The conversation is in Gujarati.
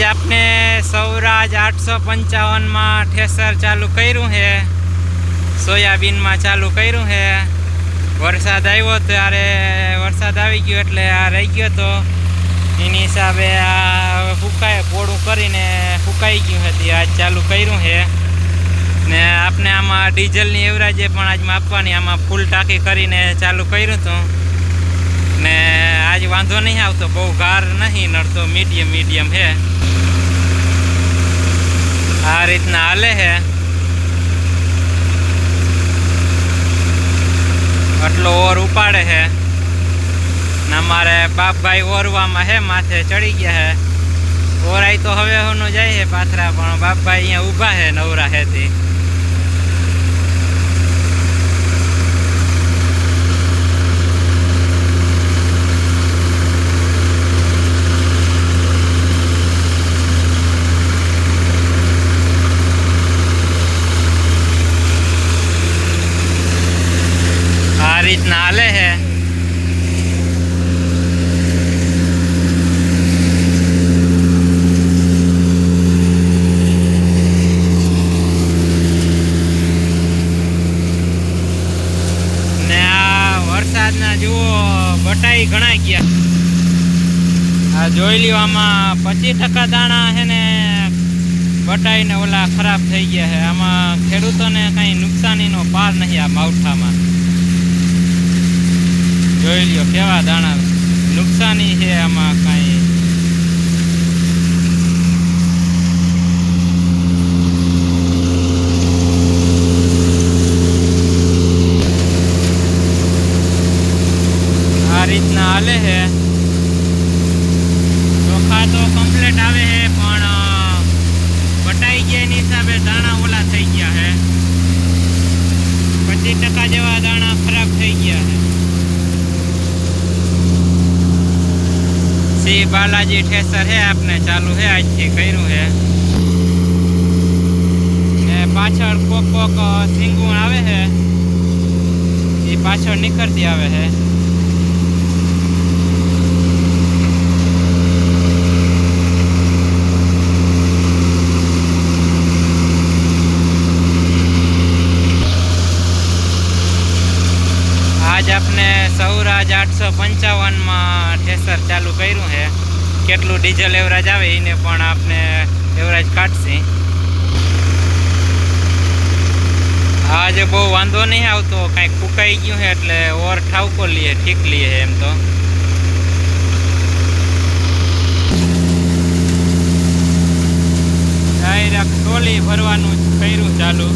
આજ આપણે સૌરાજ આઠસો પંચાવનમાં ઠેસર ચાલુ કર્યું છે. સોયાબીનમાં ચાલુ કર્યું છે. વરસાદ આવ્યો ત્યારે વરસાદ આવી ગયો એટલે આ રહી ગયો તો એની હિસાબે આ ફૂકાય પોળું કરીને ફૂકાઈ ગયું હતી આજ ચાલુ કર્યું છે. ને આપને આમાં ડીઝલની એવરેજે પણ આજમાં આપવાની આમાં ફૂલ ટાંકી કરીને ચાલુ કર્યું હતું. ને આજ વાંધો નહીં આવતો, બહુ ગાર નહીં નડતો મીડિયમ મીડિયમ હે. આ રીતના હાલે છે આટલો ઓર ઉપાડે છે ને અમારે બાપભાઈ ઓરવામાં હે, માથે ચડી ગયા હે. ઓરાઈ તો હવે હોનું જાય હે પાથરા, પણ બાપભાઈ અહીંયા ઊભા હે નવરા હેથી આ રીતના હાલે ને જુઓ, બટાઈ ઘણા ગયા. આ જોઈ લ્યો, આમાં પચીસ ટકા દાણા છે ને બટાઈ ને ઓલા ખરાબ થઈ ગયા છે આમાં ખેડૂતોને કઈ નુકસાનીનો પાર નહીં આ માવઠામાં. જોઈ લ્યો કેવા દાણા નુકસાની છે આમાં કાંઈ? આ રીતના હાલે છે. ચોખા તો કમ્પ્લીટ આવે છે પણ અ, બટાઈ ગયા એની હિસાબે દાણા ઓલા થઈ ગયા છે. પચીસ ટકા જેવા દાણા ખરાબ થઈ ગયા છે શ્રી બાલાજી ઠેસર હે આપને ચાલુ હે આજથી કર્યું હે ને પાછળ કોક કોક સિંગુણ આવે છે એ પાછળ નીકળતી આવે છે આજ આપને સૌરાજ આઠસો પંચાવનમાં ઠેસર ચાલુ કર્યું છે. કેટલું ડીઝલ એવરેજ આવે એને પણ આપણે એવરેજ કાઢશે. આજે બહુ વાંધો નહીં આવતો કાંઈક ફૂકાઈ ગયું છે એટલે ઓર ઠાવકો લઈએ, ઠીક લઈએ એમ તો. ડાયરેક્ટ ટોલી ભરવાનું કર્યું ચાલુ.